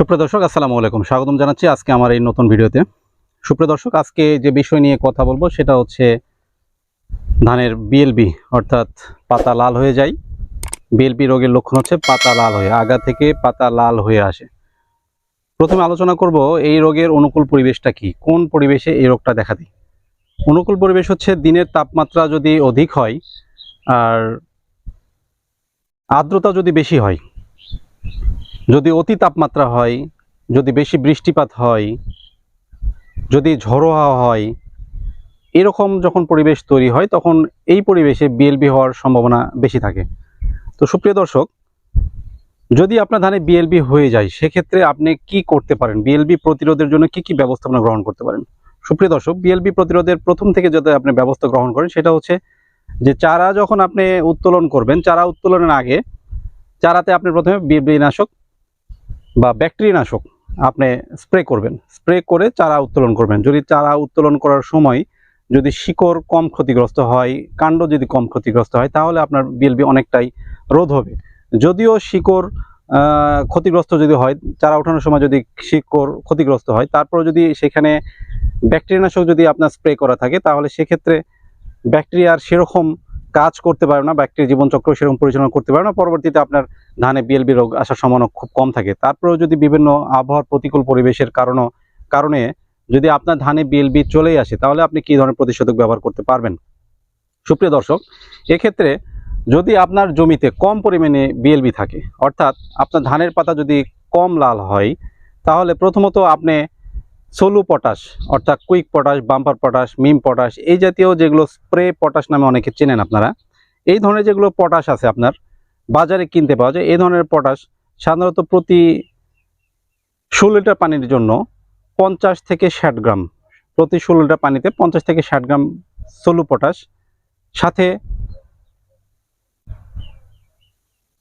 সুপ্রিয় দর্শক, আসসালামু আলাইকুম। স্বাগতম জানাচ্ছি আজকে আমার এই নতুন ভিডিওতে। সুপ্রিয় দর্শক, আজকে যে বিষয় নিয়ে কথা বলব সেটা হচ্ছে ধানের বিএলবি অর্থাৎ পাতা লাল হয়ে যায়। বিএলবি রোগের লক্ষণ হচ্ছে পাতা লাল হয়ে, আগা থেকে পাতা লাল হয়ে আসে। প্রথমে আলোচনা করব এই রোগের অনুকূল পরিবেশটা কি, কোন পরিবেশে এই রোগটা দেখা দেয়। অনুকূল পরিবেশ হচ্ছে দিনের তাপমাত্রা যদি অধিক হয় আর আর্দ্রতা যদি বেশি হয় যদি অতি তাপমাত্রা হয়, যদি বেশি বৃষ্টিপাত হয়, যদি ঝড়ো হাওয়া হয়, এরকম যখন পরিবেশ তৈরি হয়, তখন এই পরিবেশে বিএলবি হওয়ার সম্ভাবনা বেশি থাকে। তো সুপ্রিয় দর্শক, যদি আপনার ধানে বিএলবি হয়ে যায়, সেক্ষেত্রে আপনি কি করতে পারেন? বিএলবি প্রতিরোধের জন্য কি কি ব্যবস্থাপনা গ্রহণ করতে পারেন? সুপ্রিয় দর্শক বিএলবি প্রতিরোধের প্রথম থেকে যদি আপনি ব্যবস্থা গ্রহণ করেন, সেটা হচ্ছে যে চারা যখন আপনি উত্তোলন করবেন, চারা উত্তোলনের আগে চারাতে আপনি প্রথমে বিএলবি নাশক বা ব্যাকটেরিয়ানাশক আপনি স্প্রে করবেন। স্প্রে করে চারা উত্তোলন করবেন। যদি চারা উত্তোলন করার সময় যদি শিকড় কম ক্ষতিগ্রস্ত হয়, কাণ্ড যদি কম ক্ষতিগ্রস্ত হয়, তাহলে আপনার বিএলবি অনেকটাই রোধ হবে। যদিও শিকড় ক্ষতিগ্রস্ত যদি হয়, চারা ওঠানোর সময় যদি শিকড় ক্ষতিগ্রস্ত হয় তারপর যদি সেখানে ব্যাকটেরিয়ানাশক যদি আপনার স্প্রে করা থাকে, তাহলে সেক্ষেত্রে ব্যাকটেরিয়ার সেরকম কাজ করতে পারে না ব্যাকটেরিয়া জীবনচক্র সেরকম পরিচালনা করতে পারে না, পরবর্তীতে আপনার ধানে বিএলবি রোগ আসার সম্ভাবনা খুব কম থাকে। তারপরেও যদি বিভিন্ন আবহাওয়ার প্রতিকূল পরিবেশের কারণে কারণে যদি আপনার ধানে বিএলবি চলেই আসে, তাহলে আপনি কী ধরনের প্রতিষেধক ব্যবহার করতে পারবেন? সুপ্রিয় দর্শক, এক্ষেত্রে যদি আপনার জমিতে কম পরিমাণে বিএলবি থাকে, অর্থাৎ আপনার ধানের পাতা যদি কম লাল হয়, তাহলে প্রথমত আপনি সোলু পটাশ অর্থাৎ কুইক পটাশ বাম্পার পটাশ মিম পটাশ এই জাতীয় যেগুলো স্প্রে পটাশ নামে অনেকে চেনেন আপনারা, এই ধরনের যেগুলো পটাশ আছে আপনার, বাজারে কিনতে পাওয়া যায়, এই ধরনের পটাশ সাধারণত প্রতি ষোলো লিটার পানির জন্য পঞ্চাশ থেকে ষাট গ্রাম, প্রতি ষোলো লিটার পানিতে পঞ্চাশ থেকে ষাট গ্রাম সোলু পটাশ সাথে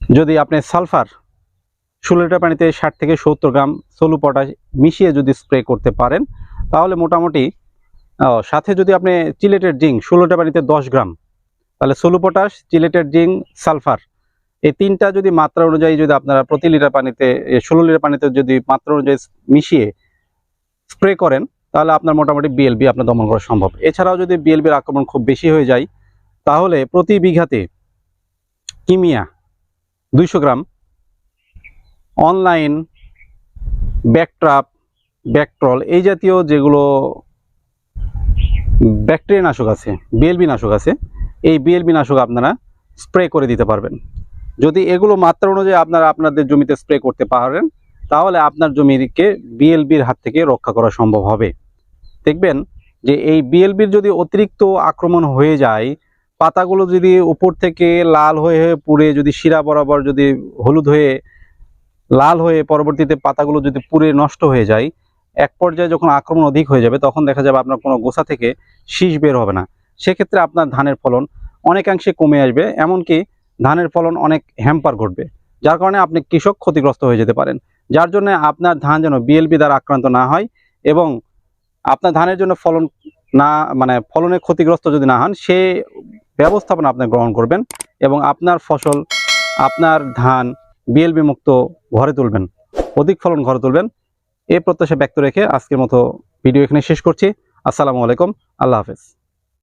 যদি আপনি সালফার ষোলো লিটার পানিতে ষাট থেকে সত্তর গ্রাম সোলু পটাশ মিশিয়ে যদি স্প্রে করতে পারেন, তাহলে মোটামুটি সাথে যদি আপনি চিলেটের জিঙ্ক, ষোলো লিটার পানিতে দশ গ্রাম, তাহলে সোলু পটাশ, চিলেটের জিঙ্ক, সালফার, এই তিনটা যদি মাত্রা অনুযায়ী যদি আপনারা প্রতি লিটার পানিতে ষোলো লিটার পানিতে যদি মাত্রা অনুযায়ী মিশিয়ে স্প্রে করেন, তাহলে আপনার মোটামুটি বিএলবি আপনার দমন করা সম্ভব। এছাড়াও যদি বিএলবির আক্রমণ খুব বেশি হয়ে যায়, তাহলে প্রতি বিঘাতে কিমিয়া দুইশো গ্রাম অনলাইন ব্যাকট্রাপ ব্যাকট্রল এই জাতীয় যেগুলো ব্যাকটেরিয়া নাশক আছে বিএলবি নাশক আছে, এই বিএলবি নাশক আপনারা স্প্রে করে দিতে পারবেন। যদি এগুলো মাত্রা অনুযায়ী আপনারা আপনাদের জমিতে স্প্রে করতে পারেন, তাহলে আপনার জমিকে বিএলবির হাত থেকে রক্ষা করা সম্ভব হবে। দেখবেন যে এই বিএলবির যদি অতিরিক্ত আক্রমণ হয়ে যায়, পাতাগুলো যদি উপর থেকে লাল হয়ে হয়ে পুড়ে যদি শিরা বরাবর যদি হলুদ হয়ে লাল হয়ে পরবর্তীতে পাতাগুলো যদি পুড়ে নষ্ট হয়ে যায়, এক পর্যায়ে যখন আক্রমণ অধিক হয়ে যাবে, তখন দেখা যাবে আপনার কোনো গোসা থেকে শীষ বের হবে না। সেক্ষেত্রে আপনার ধানের ফলন অনেকাংশে কমে আসবে, এমনকি ধানের ফলন অনেক হ্যাম্পার ঘটবে, যার কারণে আপনি কৃষক ক্ষতিগ্রস্ত হয়ে যেতে পারেন। যার জন্য আপনার ধান যেন বিএলবি দ্বারা আক্রান্ত না হয় এবং আপনার ধানের জন্য ফলন না মানে ফলনে ক্ষতিগ্রস্ত যদি না হন, সে ব্যবস্থাপনা আপনি গ্রহণ করবেন এবং আপনার ফসল, আপনার ধান বিএলবি মুক্ত ঘরে তুলবেন, অধিক ফলন ঘরে তুলবেন। এই প্রত্যাশা ব্যক্ত রেখে আজকের মতো ভিডিও এখানে শেষ করছি। আসসালামু আলাইকুম, আল্লাহ হাফেজ।